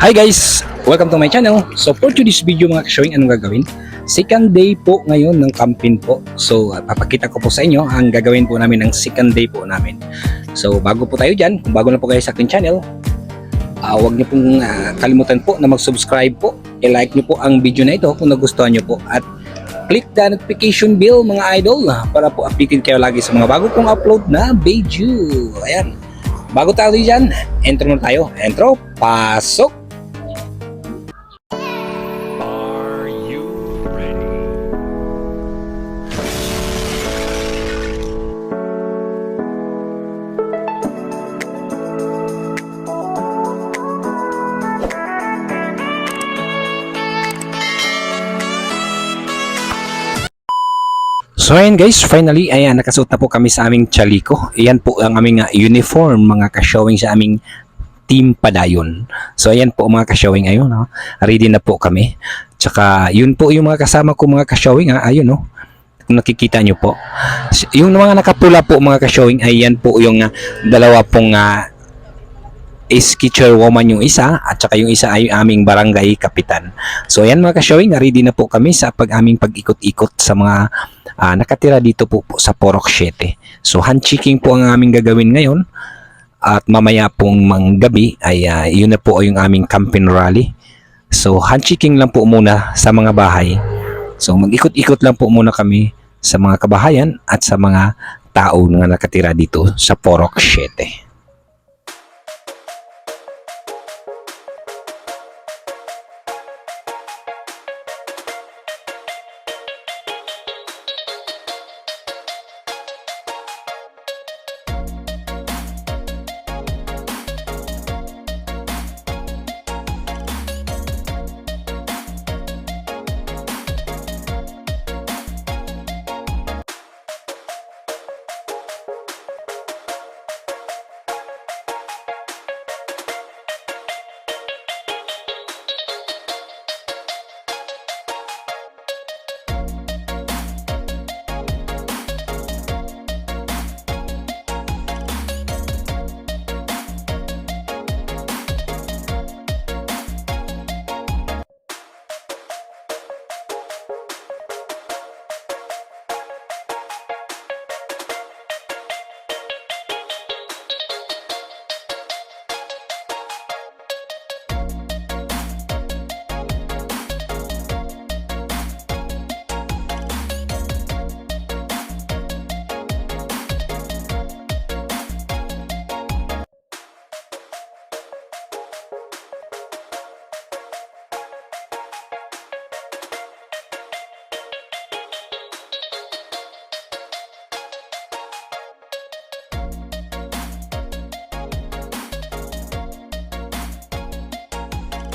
Hi guys! Welcome to my channel. So for today's video mga ka-showing, anong gagawin? Second day po ngayon ng camping po. So uh, papakita ko po sa inyo ang gagawin po namin ng second day po namin. So bago po tayo dyan, kung bago na po kayo sa aking channel, uh, huwag niyo pong uh, kalimutan po na mag-subscribe po. I-like niyo po ang video na ito kung nagustuhan niyo po at click the notification bell mga idol para po updated kayo lagi sa mga bago kong upload na video. Ayan. Bago tayo dyan, intro na tayo. Intro, pasok! So ayan guys, finally, ayan, nakasuot na po kami sa aming chaliko. Ayan po ang aming uh, uniform, mga ka-showing sa aming team padayon. So ayan po mga ka-showing, ayun, no? ready na po kami. Tsaka yun po yung mga kasama ko mga ka-showing, ha? ayun, no? kung nakikita nyo po. Yung mga nakapula po mga ka-showing, ayan po yung uh, dalawa pong uh, ski chairwoman yung isa at saka yung isa ay aming barangay kapitan. So ayan mga ka-showing, ready na po kami sa pag aming pag-ikot-ikot sa mga ah, nakatira dito po, po sa Porok 7. So handchecking po ang aming gagawin ngayon at mamaya pong manggabi ay ah, yun na po yung aming camping rally. So handchecking lang po muna sa mga bahay. So mag-ikot-ikot lang po muna kami sa mga kabahayan at sa mga tao na nakatira dito sa Porok 7.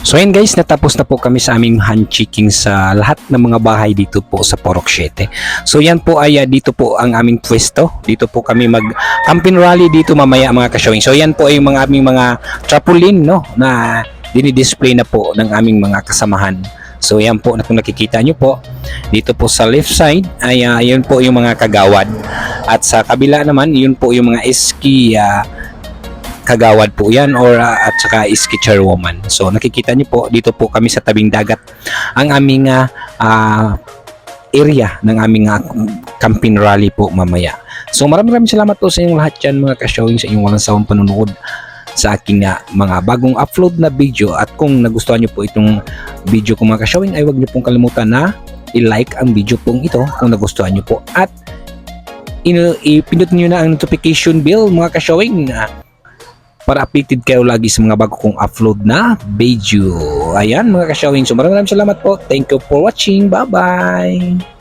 So ayun guys, natapos na po kami sa aming handchecking sa lahat ng mga bahay dito po sa Porok 7. So yan po ay ah, dito po ang aming pwesto. Dito po kami mag camping rally dito mamaya mga ka-showing. So yan po ay yung mga aming mga trampoline no na dinidisplay na po ng aming mga kasamahan. So yan po na kung nakikita nyo po dito po sa left side ay ah, yun po yung mga kagawad at sa kabila naman yun po yung mga ski ah, kagawad po yan or uh, at saka ski chairwoman. So nakikita niyo po dito po kami sa tabing dagat ang aming uh, uh, area ng aming uh, camping rally po mamaya. So maraming maraming salamat po sa inyong lahat dyan mga ka-showing sa inyong walang sawang panonood sa aking uh, mga bagong upload na video at kung nagustuhan niyo po itong video ko mga ka-showing ay huwag niyo pong kalimutan na i-like ang video pong ito kung nagustuhan niyo po at ipindot niyo na ang notification bell mga ka-showing uh, para updated kayo lagi sa mga bago kong upload na video. Ayan mga ka-showing. So maraming salamat po. Thank you for watching. Bye-bye!